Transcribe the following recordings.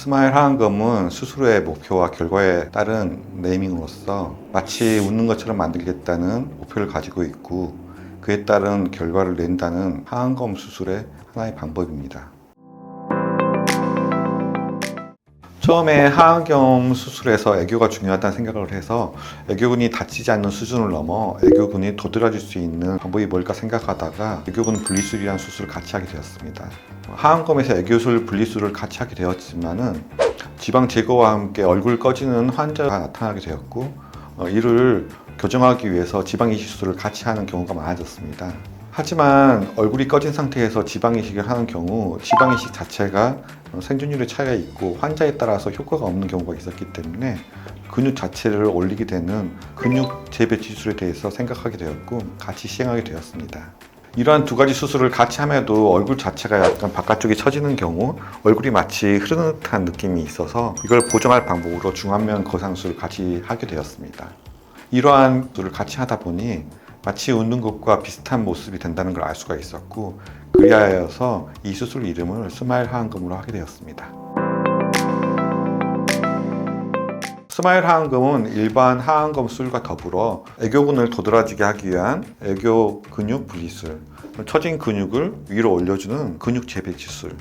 스마일 하안검은 수술의 목표와 결과에 따른 네이밍으로서 마치 웃는 것처럼 만들겠다는 목표를 가지고 있고 그에 따른 결과를 낸다는 하안검 수술의 하나의 방법입니다. 처음에 하안경 수술에서 애교가 중요하다는 생각을 해서 애교근이 다치지 않는 수준을 넘어 애교근이 도드라질 수 있는 방법이 뭘까 생각하다가 애교근 분리술이라는 수술을 같이 하게 되었습니다. 하안검에서 애교술 분리술을 같이 하게 되었지만은 지방 제거와 함께 얼굴 꺼지는 환자가 나타나게 되었고 어, 이를 교정하기 위해서 지방 이식 수술을 같이 하는 경우가 많아졌습니다. 하지만 얼굴이 꺼진 상태에서 지방 이식을 하는 경우 지방 이식 자체가 어, 생존율의 차이가 있고 환자에 따라서 효과가 없는 경우가 있었기 때문에 근육 자체를 올리게 되는 근육 재배치 수술에 대해서 생각하게 되었고 같이 시행하게 되었습니다. 이러한 두 가지 수술을 같이 함에도 얼굴 자체가 약간 바깥쪽이 처지는 경우 얼굴이 마치 흐르는 듯한 느낌이 있어서 이걸 보정할 방법으로 중안면 거상술을 같이 하게 되었습니다. 이러한 수술을 같이 하다 보니 마치 웃는 것과 비슷한 모습이 된다는 걸 알 수가 있었고 그리하여서 이 수술 이름을 스마일 하안검으로 하게 되었습니다. 스마일 하안검은 일반 하안검 수술과 더불어 애교근을 도드라지게 하기 위한 애교 근육 분리술, 처진 근육을 위로 올려주는 근육 재배 치술,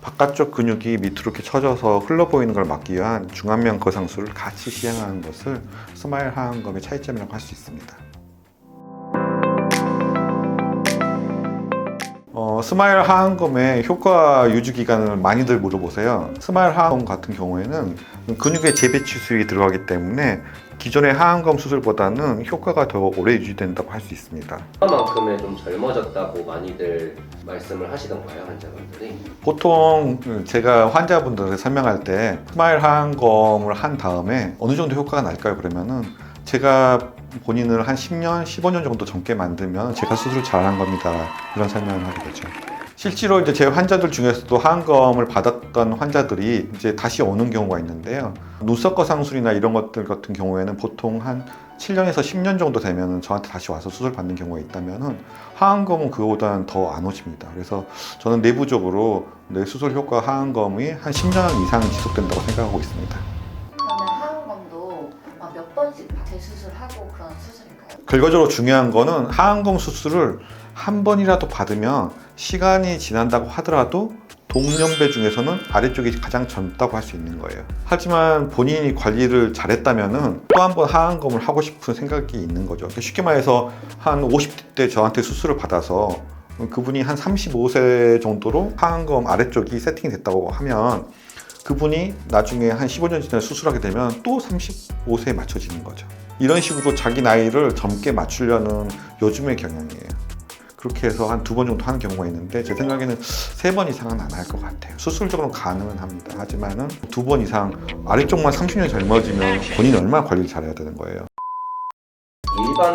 바깥쪽 근육이 밑으로 이렇게 처져서 흘러 보이는 걸 막기 위한 중안면 거상술을 같이 시행하는 것을 스마일 하안검의 차이점이라고 할 수 있습니다. 어, 스마일 하안검의 효과 유지 기간을 많이들 물어보세요. 스마일 하안검 같은 경우에는 근육의 재배치술이 들어가기 때문에 기존의 하안검 수술보다는 효과가 더 오래 유지된다고 할 수 있습니다. 얼마만큼의 좀 젊어졌다고 많이들 말씀을 하시던가요 환자분들이? 보통 제가 환자분들을 설명할 때 스마일 하안검을 한 다음에 어느 정도 효과가 날까요? 그러면은 제가 본인을 한 10년, 15년 정도 젊게 만들면 제가 수술을 잘한 겁니다. 이런 설명을 하게 되죠. 실제로 이제 제 환자들 중에서도 하안검을 받았던 환자들이 이제 다시 오는 경우가 있는데요. 눈썹 거상술이나 이런 것들 같은 경우에는 보통 한 7년에서 10년 정도 되면 저한테 다시 와서 수술 받는 경우가 있다면은 하안검은 그거보다는 더 안 오십니다. 그래서 저는 내부적으로 내 수술 효과 하안검이 한 10년 이상 지속된다고 생각하고 있습니다. 재수술하고 그런 수술인가요? 결과적으로 중요한 거는 하안검 수술을 한 번이라도 받으면 시간이 지난다고 하더라도 동년배 중에서는 아래쪽이 가장 젊다고 할 수 있는 거예요. 하지만 본인이 관리를 잘했다면은 또한 번 하안검을 하고 싶은 생각이 있는 거죠. 그러니까 쉽게 말해서 한 50대 저한테 수술을 받아서 그분이 한 35세 정도로 하안검 아래쪽이 세팅이 됐다고 하면 그분이 나중에 한 15년 지나 수술하게 되면 또 35세에 맞춰지는 거죠. 이런 식으로 자기 나이를 젊게 맞추려는 요즘의 경향이에요. 그렇게 해서 한 두 번 정도 하는 경우가 있는데 제 생각에는 세 번 이상은 안 할 것 같아요. 수술적으로 가능은 합니다. 하지만은 두 번 이상 아래쪽만 30년 젊어지면 본인이 얼마나 관리를 잘해야 되는 거예요. 일반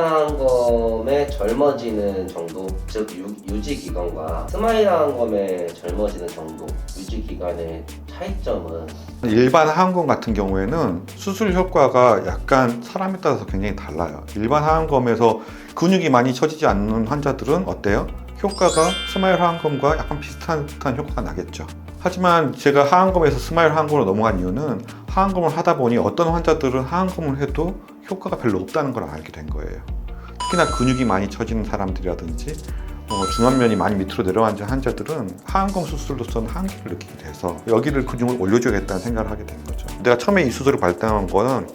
항검의 젊어지는 정도, 즉 유, 유지 기간과 스마일 항검의 젊어지는 정도, 유지 기간의 차이점은 일반 하안검 같은 경우에는 수술 효과가 약간 사람에 따라서 굉장히 달라요. 일반 하안검에서 근육이 많이 처지지 않는 환자들은 어때요? 효과가 스마일 하안검과 약간 비슷한 듯한 효과가 나겠죠. 하지만 제가 하안검에서 스마일 하안검으로 넘어간 이유는 하안검을 하다 보니 어떤 환자들은 하안검을 해도 효과가 별로 없다는 걸 알게 된 거예요. 특히나 근육이 많이 처지는 사람들이라든지 어, 중안면이 많이 밑으로 내려앉은 환자들은 하안검 수술로서는 한계를 느끼게 돼서 여기를 근육을 올려줘야겠다는 생각을 하게 된 거죠. 내가 처음에 이 수술을 발당한 거는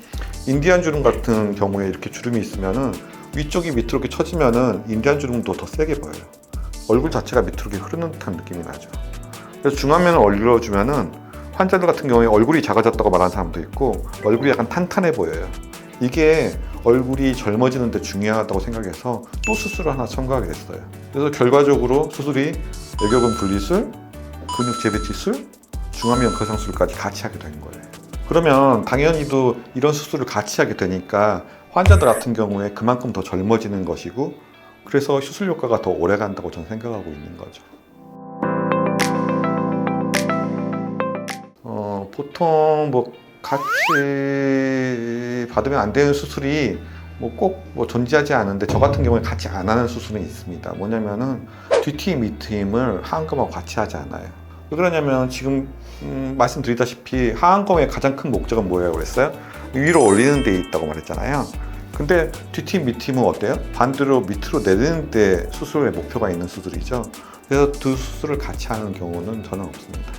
인디안 주름 같은 경우에 이렇게 주름이 있으면은 위쪽이 밑으로 이렇게 처지면은 인디안 주름도 더 세게 보여요. 얼굴 자체가 밑으로 이렇게 흐르는 듯한 느낌이 나죠. 그래서 중안면을 올려주면은 환자들 같은 경우에 얼굴이 작아졌다고 말하는 사람도 있고 얼굴이 약간 탄탄해 보여요. 이게 얼굴이 젊어지는데 중요하다고 생각해서 또 수술을 하나 첨가하게 됐어요. 그래서 결과적으로 수술이 애교근 분리술, 근육 재배 치술, 중안면 거상술까지 같이 하게 된 거예요. 그러면 당연히도 이런 수술을 같이 하게 되니까 환자들 같은 경우에 그만큼 더 젊어지는 것이고 그래서 수술 효과가 더 오래 간다고 저는 생각하고 있는 거죠. 어, 보통 뭐 같이 받으면 안 되는 수술이 뭐꼭뭐 존재하지 않은데 저 같은 경우에 같이 안 하는 수술은 있습니다. 뭐냐면은 뒷트임, 밑트임을 하안검하고 같이 하지 않아요. 왜 그러냐면 지금 음, 말씀드리다시피 하안검의 가장 큰 목적은 뭐예요 그랬어요? 위로 올리는 데 있다고 말했잖아요. 근데 뒷팀 밑팀은 어때요? 반대로 밑으로 내리는 데 수술의 목표가 있는 수술이죠. 그래서 두 수술을 같이 하는 경우는 저는 없습니다.